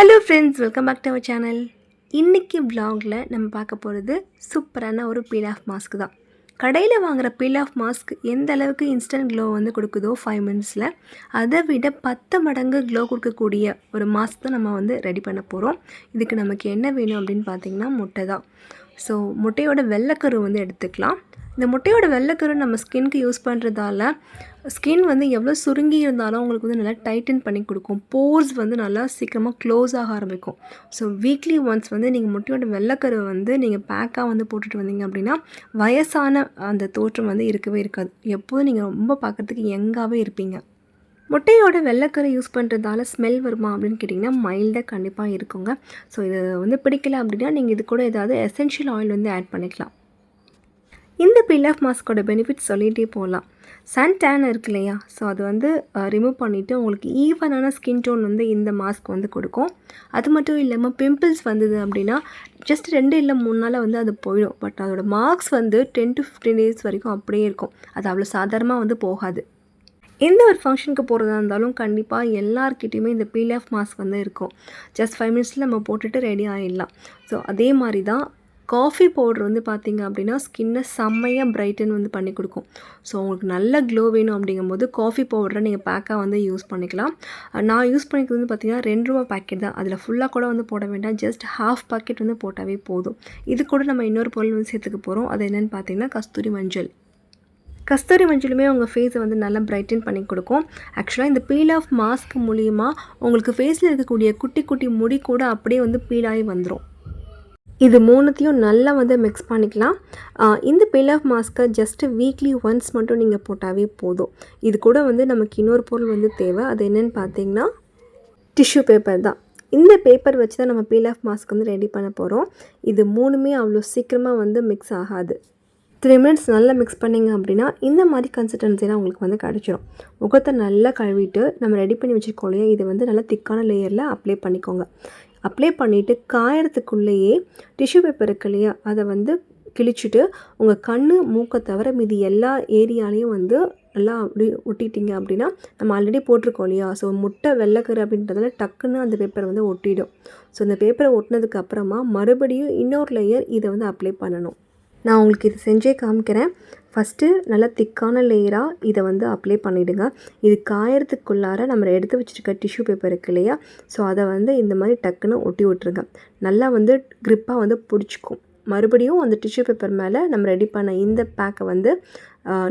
Hello friends welcome back to our channel இன்றைக்கி vlogல நம்ம பார்க்க போகிறது சூப்பரான ஒரு பீல் ஆஃப் மாஸ்க் தான். கடையில் வாங்குகிற பீல் ஆஃப் மாஸ்க் எந்த அளவுக்கு இன்ஸ்டன்ட் க்ளோ வந்து கொடுக்குதோ ஃபைவ் மினிட்ஸில் அதை விட பத்து மடங்கு க்ளோ கொடுக்கக்கூடிய ஒரு மாஸ்க் தான் நம்ம வந்து ரெடி பண்ண போகிறோம் இதுக்கு நமக்கு என்ன வேணும் அப்படின்னு பார்த்தீங்கன்னா முட்டை தான். ஸோ முட்டையோட வெள்ளைக்கரு வந்து எடுத்துக்கலாம். இந்த முட்டையோட வெள்ளைக்கரு நம்ம ஸ்கின்க்கு யூஸ் பண்ணுறதால ஸ்கின் வந்து எவ்வளோ சுருங்கி இருந்தாலும் உங்களுக்கு வந்து நல்லா டைட்டன் பண்ணி கொடுக்கும். போர்ஸ் வந்து நல்லா சீக்கிரமாக க்ளோஸ் ஆக ஆரம்பிக்கும். ஸோ வீக்லி ஒன்ஸ் வந்து நீங்கள் முட்டையோட வெள்ளைக்கரு வந்து நீங்கள் பேக்காக வந்து போட்டுட்டு வந்தீங்க அப்படின்னா வயசான அந்த தோற்றம் வந்து இருக்கவே இருக்காது. எப்போதும் நீங்கள் ரொம்ப பார்க்குறதுக்கு யங்காகவே இருப்பீங்க. முட்டையோட வெள்ளைக்கரை யூஸ் பண்ணுறதால ஸ்மெல் வருமா அப்படின்னு கேட்டிங்கன்னா மைல்டாக கண்டிப்பாக இருக்குங்க. ஸோ இது வந்து பிடிக்கல அப்படின்னா நீங்கள் இது கூட ஏதாவது எசென்ஷியல் ஆயில் வந்து ஆட் பண்ணிக்கலாம். இந்த பீல் ஆஃப் மாஸ்கோட பெனிஃபிட் சொல்லிகிட்டே போகலாம் சன் டேன் இருக்கு இல்லையா? ஸோ அது வந்து ரிமூவ் பண்ணிவிட்டு உங்களுக்கு ஈவனான ஸ்கின் டோன் வந்து இந்த மாஸ்க் வந்து கொடுக்கும். அது மட்டும் இல்லாமல் பிம்பிள்ஸ் வந்தது அப்படின்னா ஜஸ்ட் ரெண்டு இல்லை மூணு நாளில் வந்து அது போயிடும். பட் அதோட மார்க்ஸ் வந்து டென் டு ஃபிஃப்டீன் டேஸ் வரைக்கும் அப்படியே இருக்கும். அது அவ்வளோ சாதாரணமாக வந்து போகாது. எந்த ஒரு ஃபங்க்ஷனுக்கு போகிறதா இருந்தாலும் கண்டிப்பாக எல்லாருக்கிட்டேயுமே இந்த பீல் ஆஃப் மாஸ்க் வந்து இருக்கும். ஜஸ்ட் ஃபைவ் மினிட்ஸில் நம்ம போட்டுட்டு ரெடி ஆகிடலாம் ஸோ அதே மாதிரி தான் காஃபி பவுடர் வந்து பார்த்திங்க அப்படின்னா ஸ்கின்னை செம்மையாக பிரைட்டன் வந்து பண்ணி கொடுக்கும். ஸோ உங்களுக்கு நல்ல க்ளோ வேணும் அப்படிங்கும்போது காஃபி பவுடரை நீங்கள் பேக்காக வந்து யூஸ் பண்ணிக்கலாம். நான் யூஸ் பண்ணிக்கிறது வந்து பார்த்திங்கன்னா ரெண்டு ரூபா பேக்கெட் தான். அதில் ஃபுல்லாக கூட வந்து போட வேண்டாம். ஜஸ்ட் ஹாஃப் பாக்கெட் வந்து போட்டாவே போதும். இது கூட நம்ம இன்னொரு பொருள் வந்து சேர்த்துக்க போகிறோம் அது என்னென்னு பார்த்தீங்கன்னா கஸ்தூரி மஞ்சள். கஸ்தூரி மஞ்சளுமே உங்கள் ஃபேஸை வந்து நல்லா பிரைட்டன் பண்ணி கொடுக்கும். ஆக்சுவலாக இந்த பீல் ஆஃப் மாஸ்க் மூலியமாக உங்களுக்கு ஃபேஸில் இருக்கக்கூடிய குட்டி குட்டி முடி கூட அப்படியே வந்து பீலாகி வந்துடும் இது மூணுத்தையும் நல்லா வந்து மிக்ஸ் பண்ணிக்கலாம். இந்த பீல் ஆஃப் மாஸ்க்கை ஜஸ்ட்டு வீக்லி ஒன்ஸ் மட்டும் நீங்கள் போட்டாவே போதும். இது கூட வந்து நமக்கு இன்னொரு பொருள் வந்து தேவை. அது என்னென்னு பார்த்தீங்கன்னா டிஷ்யூ பேப்பர் தான். இந்த பேப்பர் வச்சு தான் நம்ம பீல் ஆஃப் மாஸ்க் வந்து ரெடி பண்ண போகிறோம் இது மூணுமே அவ்வளோ சீக்கிரமாக வந்து மிக்ஸ் ஆகாது. த்ரீ மினிட்ஸ் நல்லா மிக்ஸ் பண்ணிங்க அப்படின்னா இந்த மாதிரி கன்சிஸ்டன்சிலாம் உங்களுக்கு வந்து கிடச்சிரும். முகத்தை நல்லா கழுவிட்டு நம்ம ரெடி பண்ணி வச்சுருக்கோம் இல்லையா இதை வந்து நல்லா திக்கான லேயரில் அப்ளை பண்ணிக்கோங்க. அப்ளை பண்ணிவிட்டு காயறதுக்குள்ளேயே டிஷ்யூ பேப்பர் இருக்கு இல்லையா? அதை வந்து கிழிச்சிட்டு உங்கள் கண் மூக்கை தவிர மீதி எல்லா ஏரியாலையும் வந்து நல்லா அப்படி ஒட்டிட்டீங்க அப்படின்னா நம்ம ஆல்ரெடி போட்டிருக்கோம் இல்லையா? ஸோ முட்டை வெள்ளைக்கரு அப்படின்றதுல டக்குன்னு அந்த பேப்பரை வந்து ஒட்டிடும். ஸோ இந்த பேப்பரை ஒட்டினதுக்கு அப்புறமா மறுபடியும் இன்னொரு லேயர் இதை வந்து அப்ளை பண்ணணும். நான் உங்களுக்கு இது செஞ்சே காமிக்கிறேன். ஃபஸ்ட்டு நல்லா திக்கான லேயராக இதை வந்து அப்ளை பண்ணிவிடுங்க இது காயறதுக்குள்ளார நம்ம எடுத்து வச்சுருக்க டிஷ்யூ பேப்பர் இருக்கு இல்லையா? ஸோ அதை வந்து இந்த மாதிரி டக்குன்னு ஒட்டி விட்ருங்க நல்லா வந்து க்ரிப்பாக வந்து பிடிச்சிக்கும். மறுபடியும் அந்த டிஷ்யூ பேப்பர் மேலே நம்ம ரெடி பண்ண இந்த பேக்கை வந்து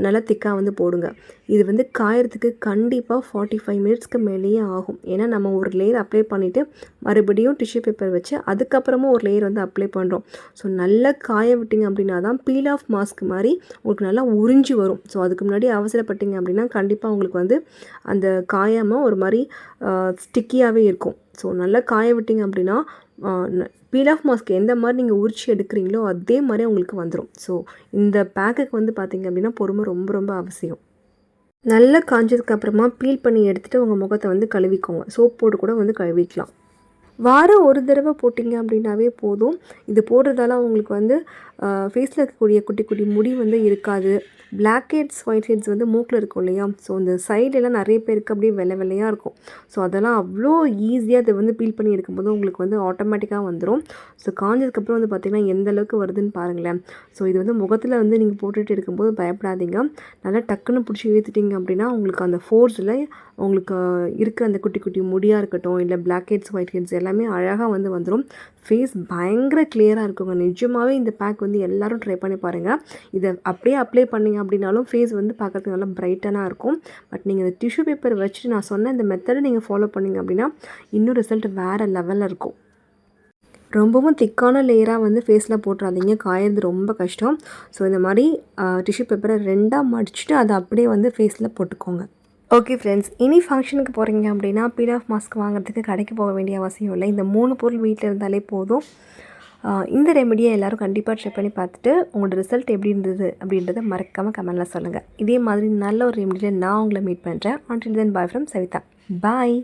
நல்லா திக்காக வந்து போடுங்க. இது வந்து காயறதுக்கு கண்டிப்பாக ஃபார்ட்டி ஃபைவ் மினிட்ஸ்க்கு மேலேயே ஆகும். ஏன்னா நம்ம ஒரு லேயர் அப்ளை பண்ணிவிட்டு மறுபடியும் டிஷ்யூ பேப்பர் வச்சு அதுக்கப்புறமும் ஒரு லேயர் வந்து அப்ளை பண்ணுறோம் ஸோ நல்லா காய விட்டிங்க அப்படின்னா தான் பீல் ஆஃப் மாஸ்க் மாதிரி உங்களுக்கு நல்லா உறிஞ்சி வரும். ஸோ அதுக்கு முன்னாடி அவசரப்பட்டீங்க அப்படின்னா கண்டிப்பாக உங்களுக்கு வந்து அந்த காயாமல் ஒரு மாதிரி ஸ்டிக்கியாகவே இருக்கும். ஸோ நல்லா காய விட்டிங்க அப்படின்னா பீல் ஆஃப் மாஸ்க் எந்த மாதிரி நீங்கள் உரிச்சு எடுக்கிறீங்களோ அதே மாதிரி உங்களுக்கு வந்துடும் ஸோ இந்த பேக்குக்கு வந்து பார்த்தீங்க அப்படின்னா பொறுமை ரொம்ப ரொம்ப அவசியம். நல்லா காஞ்சதுக்கு அப்புறமா பீல் பண்ணி எடுத்துகிட்டு உங்கள் முகத்தை வந்து கழுவிக்கோங்க. சோப் போட்டு கூட வந்து கழுவிக்கலாம். வாரம் ஒரு தடவை போட்டிங்க அப்படின்னாவே போதும். இது போடுறதால உங்களுக்கு வந்து ஃபேஸில் இருக்கக்கூடிய குட்டி குட்டி முடி வந்து இருக்காது. பிளாக் ஹெட்ஸ் ஒயிட் ஹெட்ஸ் வந்து மூக்கில் இருக்கும் இல்லையா? ஸோ இந்த சைடெல்லாம் நிறைய பேருக்கு அப்படியே வெள்ளை வெள்ளையாக இருக்கும். ஸோ அதெல்லாம் அவ்வளோ ஈஸியாக அதை வந்து பீல் பண்ணி எடுக்கும்போது உங்களுக்கு வந்து ஆட்டோமேட்டிக்காக வந்துடும் ஸோ காஞ்சதுக்கப்புறம் வந்து பார்த்திங்கன்னா எந்த அளவுக்கு வருதுன்னு பாருங்களேன். ஸோ இது வந்து முகத்தில் வந்து நீங்கள் போட்டுட்டு எடுக்கும்போது பயப்படாதீங்க. நல்லா டக்குன்னு பிடிச்சி இழுத்துட்டிங்க அப்படின்னா உங்களுக்கு அந்த ஃபோர்ஸில் உங்களுக்கு இருக்க அந்த குட்டி குட்டி முடியாக இருக்கட்டும் இல்லை பிளாக் ஹெட்ஸ் ஒயிட் ஹெட்ஸ் எல்லாமே அழகாக வந்து வந்துடும் ஃபேஸ் பயங்கர கிளியராக இருக்குங்க. நிஜமாகவே இந்த பேக் வந்து வந்து எல்லாரும் ட்ரை பண்ணி பாருங்கள் இதை அப்படியே அப்ளை பண்ணிங்க அப்படின்னாலும் ஃபேஸ் வந்து பார்க்கறதுக்கு நல்லா பிரைட்டனாக இருக்கும். பட் நீங்கள் இந்த டிஷ்யூ பேப்பர் வச்சுட்டு நான் சொன்ன இந்த மெத்தடை நீங்கள் ஃபாலோ பண்ணீங்க அப்படின்னா இன்னும் ரிசல்ட் வேறு லெவலில் இருக்கும். ரொம்பவும் திக்கான லேயராக வந்து ஃபேஸில் போட்டுறாதீங்க. காயறது ரொம்ப கஷ்டம். ஸோ இந்த மாதிரி டிஷ்யூ பேப்பரை ரெண்டாக மடிச்சுட்டு அதை அப்படியே வந்து ஃபேஸில் போட்டுக்கோங்க. ஓகே ஃப்ரெண்ட்ஸ் இனி ஃபங்க்ஷனுக்கு போகிறீங்க அப்படின்னா பீட் ஆஃப் மாஸ்க் வாங்குறதுக்கு கடைக்கு போக வேண்டிய அவசியம் இல்லை. இந்த மூணு பொருள் வீட்டில் இருந்தாலே போதும். இந்த ரெமெடியை எல்லோரும் கண்டிப்பாக ட்ரை பண்ணி பார்த்துட்டு உங்களோட ரிசல்ட் எப்படி இருந்தது அப்படின்றத மறக்காமல் கமெண்டில் சொல்லுங்கள் இதே மாதிரி நல்ல ஒரு ரெமெடியில் நான் உங்களை மீட் பண்ணுறேன் until then bye from Savitha. Bye